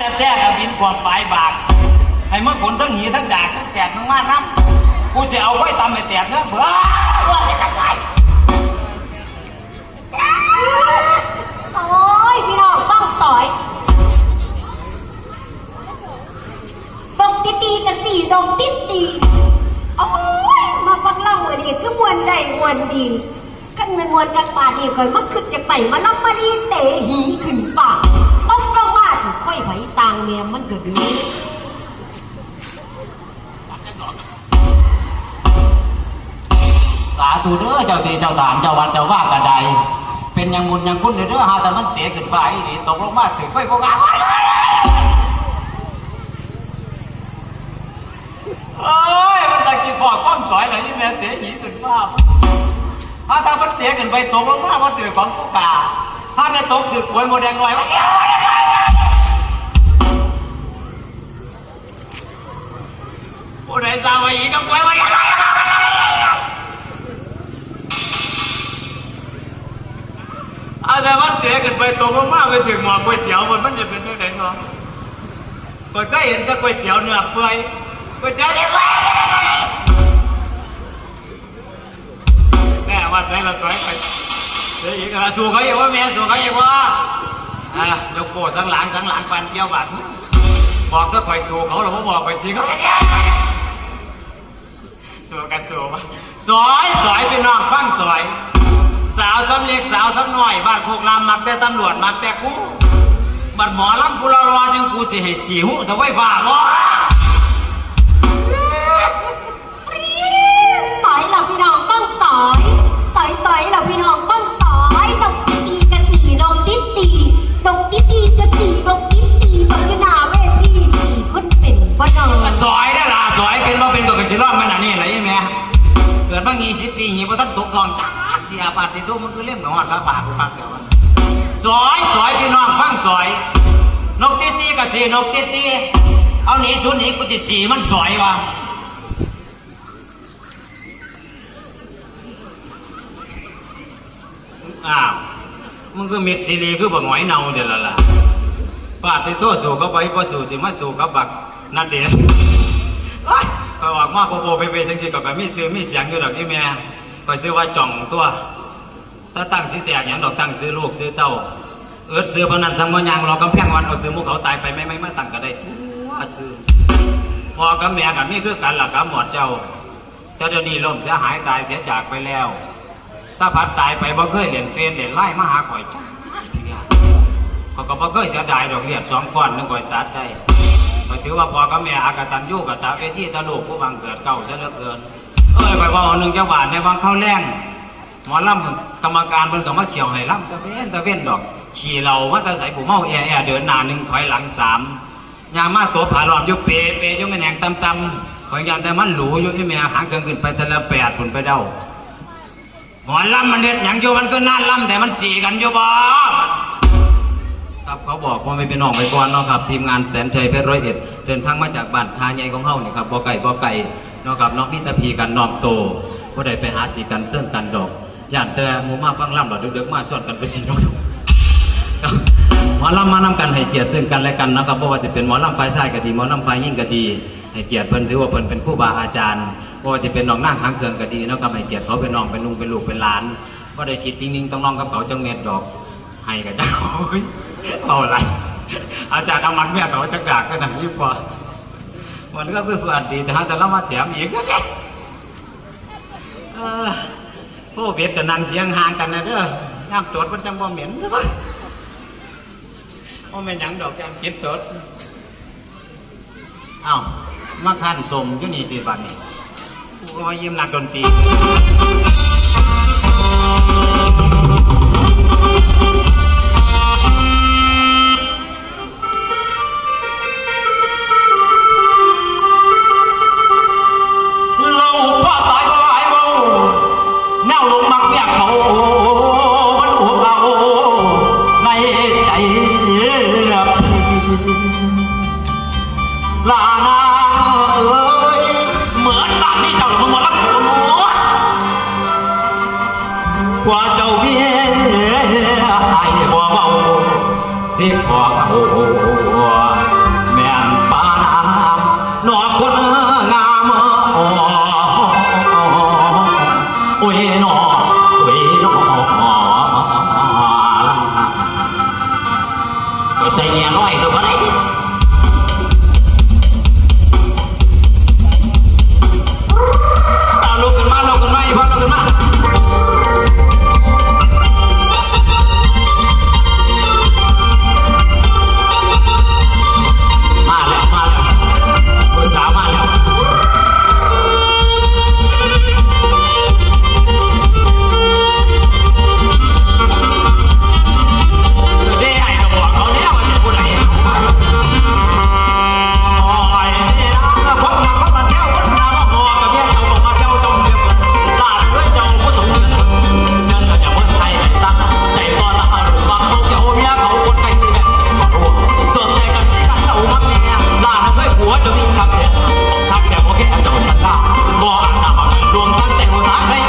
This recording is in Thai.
แต่แต่กับบินกว่าปลายบากให้มึงขนทั้งหีทั้งดากทั้งแจกมึงมาน้ำกูจะเอาไว้ตำให้แตกเนื้อเบื่อว่าเป็นกระสายซอยพี่น้องต้องซอยดงติตีกับสี่ดงติตีโอ้ยมาฟังเล่าเมื่อดีคือมวนใดมวนดีกันมันมวนกันป่านี่ก่อนเมันขึ้นจากไปมาล้ำมาดีเตะหีขึ้นป่า ไหวสร้างเมียมันก็ดื้อสาธุเด้อเจ้าตีเจ้าถามเจ้าวัดเจ้าว่ากระไดเป็นอยังมุนอยังคุณเด้อหาแต่มันเตะขึ้นฟ้าอีนี่ตกลงมาถึงไปพวกงาเอ้ยมันจะกินพอความสวยอะไรนี่แม่เตะหีขึ้นฟ้าถ้าถ้ามันเตะขึ้นไปตกลงมาว่าถือของกูกาถ้าได้ตกถือป่วยโมแดงลอยมาเสียวผู้ใดสาวไว้อีกก็ป่วยโมแดงลอยอาแต่ว่าเกันไปตกๆไปถึงหมอก๋วยเตี๋ยวมันมันจะเป็นยังไงเนาะก็เคยเห็นแต่ก๋วยเตี๋ยวเนื้อยก๋วยเตี๋ยวเนื้อยแม่ว่า ใจเราสวยไปเดี๋ยวอีกอะสู้เขาอีกว่าแม่สู้เขาอีกว่าอะยกโปะสังหลังสังหลังปันเกี่ยวบัตรบอกก็คอยสู้เขาหรือว่าบอกคอยสิเขาสู้กันสู้มาสอยสอยพี่น้องฟังสอย สาวสำเล็กสาวสำน้อยบ้านพวกรามมักแต่ตำรวจมักแต่กูบัดหมอลำกูรอรอจังกูสิให้สีหูสะไว้ฝ่าบ่ ดบางยี่สิบปียี่บ่ทันตกทองจ้าที่อาบาดที่ตู้มันคือเล่มหนอนละบาทกูฟังเดี๋ยวมันสอยสอยพี่น้องฟังสอย นกตีตีกับสีนกตีตีเอาหนีสุนหนีกูจะสีมันสอยวะอ้าวมึงก็เม็ดซีรีคือบักหอยเนาเดี๋ยวละล่ะปาดที่ตัวสู่เขาไปพอสู่สิมาสู่กับบักนัดเดช ก็ออกมาโปโปไปไปจังสิก็แบบมีซื้อมีเสียงอยู่ดอกนี่แม่ก็ซื้อว่าจ่องตัว ถ้าตั้งซื้อแตกอย่างดอกตั้งซื้อลูกซื้อเต้า เอิดซื้อพนันสังวรยางเรากำแพงวันเอาซื้อหมูเขาตายไปไม่ไม่ไม่ตั้งก็ได้ว่าซื้อพอกับแม่กับมีคือกันหลักกับหมอดเจ้าแต่เดี๋ยวนี้ล่มเสียหายตายเสียจากไปแล้ว ถ้าพัดตายไปบ่เคยเหรียนเฟนเหรียนไล่มาหาข่อยจ้าเดียวเขาก็บ่เคยเสียดายดอกเรียบสองก้อนนึงข่อยตัดได้ ก็ถือว่าพ่อกับแม่อากตันยู่กับตาเวทีตะลูกผู้บังเกิดเก่าซะเหลือเกิน เอ้ยข่อยว่าหนึ่งจังหวะในวังเข้าแรงหมอลำกรรมการเพิ่นก็มาเขียวให้ลำตะเวนตะเวนดอก ขี่เรามาตะใส่ผู้เมาแอแอเดินหน้าหนึ่งถอยหลังสามยางมาตัวผาหลอมยู่เปเปยู่แม่แหนงตำตำขอยยานแต่มันหลูอยู่ที่แม่หางเครื่องขึ้นไปทะเลแปดผุนไปเด้าหมอลำมันเด็ดอย่างอยู่มันก็น่าลำแต่มันสีกันอยู่บ่ ครับเขาบอกว่าไม่เป็นน้องไปก่อนเนาะครับทีมงานแสนใจเพชรร้อยเอ็ดเดินทางมาจากบ้านคาใหญ่ของเฮานี่ครับบ่อไก่บ่อไก่เนาะครับเน้องมิตรพีกันน้อมโตผู้ใดไปหาสีกันเสื่อมกันดอกย่านแต่หมู่มาฟังล่ำหลอดเดือกๆมาส่วนกันไปสีน้องครับหมอลำมานำกันให้เกียรติซึ่งกันและกันนะครับเพราะว่าจะเป็นหมอลำไฟซ้ายก็ดีหมอลำไฟยิ่งก็ดี ให้เกียรติเพิ่นถือว่าเพิ่นเป็นครู่บาอาจารย์เพราะว่าจะเป็นน้องนั่งหางเครื่องก็ดีนะครับให้เกียรติเขาเป็นน้องเป็นลุงเป็นลูกเป็นหลานก็ได้คิดนิ่งๆต้องน้องกับเขาจังเม็ดดอกให้กับเจ้าโอ้ย เอาอะอาจารย์เอามันแม่เขาจะกากก็หนักยิ่งกว่าวันก็คือเพื่อนดีแต่ฮะแต่เรามาแถมอีกสักแค่เออผู้เบียดกับนางเสียงห่างกันนะเด้อย่ำตรวจมันจังบ่เหม็นใช่ปะว่าเป็นหยังดอกจำคิดตรวจเอ้ามาขันสมยู่นี่ตีบันนี่รอยยิ้มนักดนตรี เอ้ยเหมือนบ้านนี้เจ้ามึงมารับหัวหมูกว่าเจ้าเมียไอ้บ่เบาสิขอหัว vibe under the mat.